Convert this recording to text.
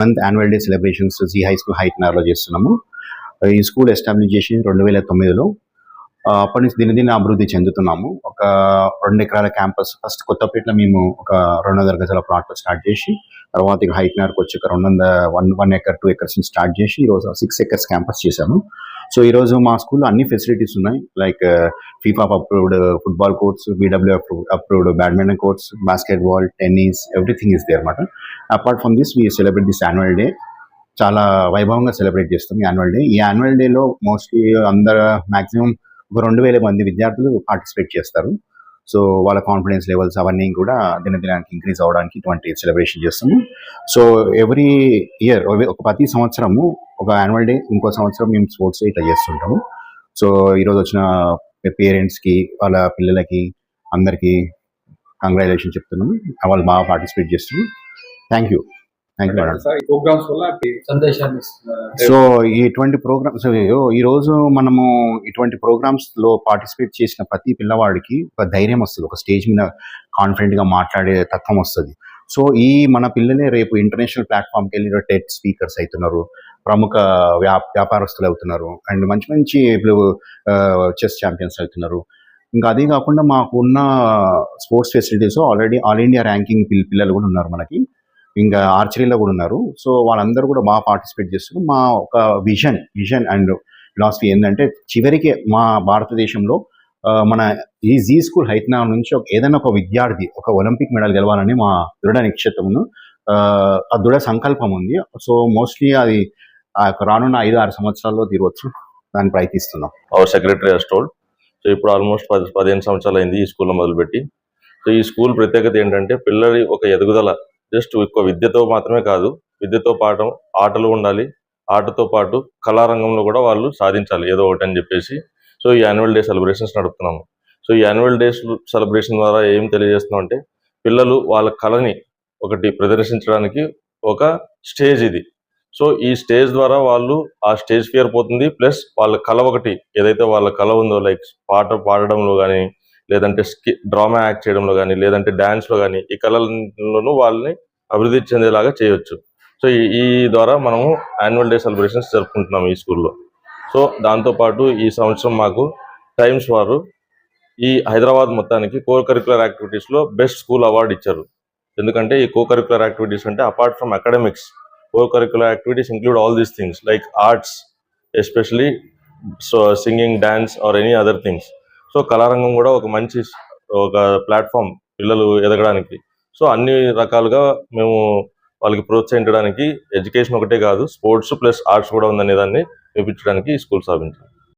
Month annual day celebrations G high school హైట్నార్లో చేస్తున్నాము. ఈ స్కూల్ ఎస్టాబ్లిష్ చేసి రెండు వేల తొమ్మిదిలో అప్పటి నుంచి దినదిన అభివృద్ధి చెందుతున్నాము. ఒక రెండు ఎకరాల క్యాంపస్ ఫస్ట్ కొత్తపేటలో మేము ఒక రెండు వందల గజాల ప్లాట్ స్టార్ట్ చేసి తర్వాత ఇక వచ్చి ఒక రెండు వందల one one acre two acres start చేసి ఈరోజు సిక్స్ ఎకర్స్ క్యాంపస్ చేశాము. సో ఈరోజు మా స్కూల్లో అన్ని ఫెసిలిటీస్ ఉన్నాయి. Like FIFA approved football courts B W approved badminton courts basketball tennis everything is there అనమాట apart from this we celebrate this annual day చాలా వైభవంగా సెలబ్రేట్ చేస్తాం ఈ యాన్యువల్ డే ఈ యాన్యువల్ డేలో మోస్ట్లీ అందరు మ్యాక్సిమం ఒక రెండు వేల మంది విద్యార్థులు పార్టిసిపేట్ చేస్తారు. సో వాళ్ళ కాన్ఫిడెన్స్ లెవెల్స్ అవన్నీ కూడా దినదినానికి ఇంక్రీజ్ అవ్వడానికి ఇటువంటి సెలబ్రేషన్ చేస్తాము సో ఎవ్రీ ఇయర్ ఒక ప్రతి సంవత్సరము ఒక యాన్యువల్ డే ఇంకో సంవత్సరం మేము స్పోర్ట్స్ డే ఇట్లా చేస్తుంటాము. సో ఈరోజు వచ్చిన పేరెంట్స్కి వాళ్ళ పిల్లలకి అందరికీ కంగ్రాచులేషన్ చెప్తున్నాము. వాళ్ళు బాగా పార్టిసిపేట్ చేస్తున్నారు. థ్యాంక్ యూ థ్యాంక్ యూ ఈ ప్రోగ్రామ్స్ వల్ల సందేశాన్ని ఇస్తున్నారు. సో ఇటువంటి ప్రోగ్రామ్స్ ఈ రోజు మనము ఇటువంటి ప్రోగ్రామ్స్లో పార్టిసిపేట్ చేసిన ప్రతి పిల్లవాడికి ఒక ధైర్యం వస్తుంది. ఒక స్టేజ్ మీద కాన్ఫిడెంట్గా మాట్లాడే తత్వం వస్తుంది. సో ఈ మన పిల్లలే రేపు ఇంటర్నేషనల్ ప్లాట్ఫామ్కి వెళ్ళి టెట్ స్పీకర్స్ అవుతున్నారు ప్రముఖ వ్యా వ్యాపారస్తులు అవుతున్నారు. అండ్ మంచి మంచి ఇప్పుడు చెస్ ఛాంపియన్స్ అవుతున్నారు. ఇంకా అదే కాకుండా మాకు ఉన్న sports facilities already all India ranking పిల్లలు కూడా ఉన్నారు మనకి. ఇంకా ఆర్చరీలో కూడా ఉన్నారు. సో వాళ్ళందరూ కూడా బాగా పార్టిసిపేట్ చేస్తున్నారు. మా ఒక విజన్ విజన్ అండ్ ఫిలాసఫీ ఏంటంటే చివరికి మా భారతదేశంలో మన ఈ జీ స్కూల్ హైత్నా నుంచి ఒక- ఏదైనా ఒక విద్యార్థి ఒక ఒలింపిక్ మెడల్ గెలవాలని మా దృఢ నిక్షితమును ఆ, దృఢ సంకల్పం ఉంది. సో మోస్ట్లీ అది రానున్న ఐదు ఆరు సంవత్సరాల్లో తీరవచ్చు. దాన్ని ప్రయత్నిస్తున్నాం. అవర్ సెక్రటరీ అస్టోల్ సో ఇప్పుడు ఆల్మోస్ట్ పది పదిహేను సంవత్సరాలు అయింది ఈ స్కూల్లో మొదలుపెట్టి. సో ఈ స్కూల్ ప్రత్యేకత ఏంటంటే పిల్లడి ఒక ఎదుగుదల జస్ట్ ఎక్కువ విద్యతో మాత్రమే కాదు విద్యతో పాటు ఆటలు ఉండాలి. ఆటతో పాటు కళారంగంలో కూడా వాళ్ళు సాధించాలి ఏదో ఒకటి అని చెప్పేసి. సో ఈ యాన్యువల్ డే సెలబ్రేషన్స్ నడుపుతున్నాము. సో ఈ యాన్యువల్ డే సెలబ్రేషన్ ద్వారా ఏం తెలియజేస్తున్నాం అంటే పిల్లలు వాళ్ళ కళని ఒకటి ప్రదర్శించడానికి ఒక స్టేజ్ ఇది. సో ఈ స్టేజ్ ద్వారా వాళ్ళు ఆ స్టేజ్ ఫియర్ పోతుంది ప్లస్ వాళ్ళ కళ ఒకటి ఏదైతే వాళ్ళ కళ ఉందో లైక్ పాట పాడడంలో కానీ లేదంటే స్కి డ్రామా యాక్ట్ చేయడంలో కానీ లేదంటే డ్యాన్స్లో కానీ ఈ కళలను వాళ్ళని అభివృద్ధి చెందేలాగా చేయొచ్చు. సో ఈ ఈ ద్వారా మనము యాన్యువల్ డే సెలబ్రేషన్స్ జరుపుకుంటున్నాం ఈ స్కూల్లో. సో దాంతోపాటు ఈ సంవత్సరం మాకు టైమ్స్ వారు ఈ హైదరాబాద్ మొత్తానికి కో కరికులర్ యాక్టివిటీస్లో బెస్ట్ స్కూల్ అవార్డు ఇచ్చారు. ఎందుకంటే ఈ కో కరికులర్ యాక్టివిటీస్ అంటే apart from academics co curricular activities include all these things like arts especially so singing dance or any other things so కళారంగం కూడా ఒక మంచి ఒక ప్లాట్ఫామ్ పిల్లలు ఎదగడానికి. సో అన్ని రకాలుగా మేము వాళ్ళకి ప్రోత్సహించడానికి ఎడ్యుకేషన్ ఒకటే కాదు స్పోర్ట్స్ ప్లస్ ఆర్ట్స్ కూడా ఉందనే దాన్ని చూపించడానికి ఈ స్కూల్ స్థాపించాం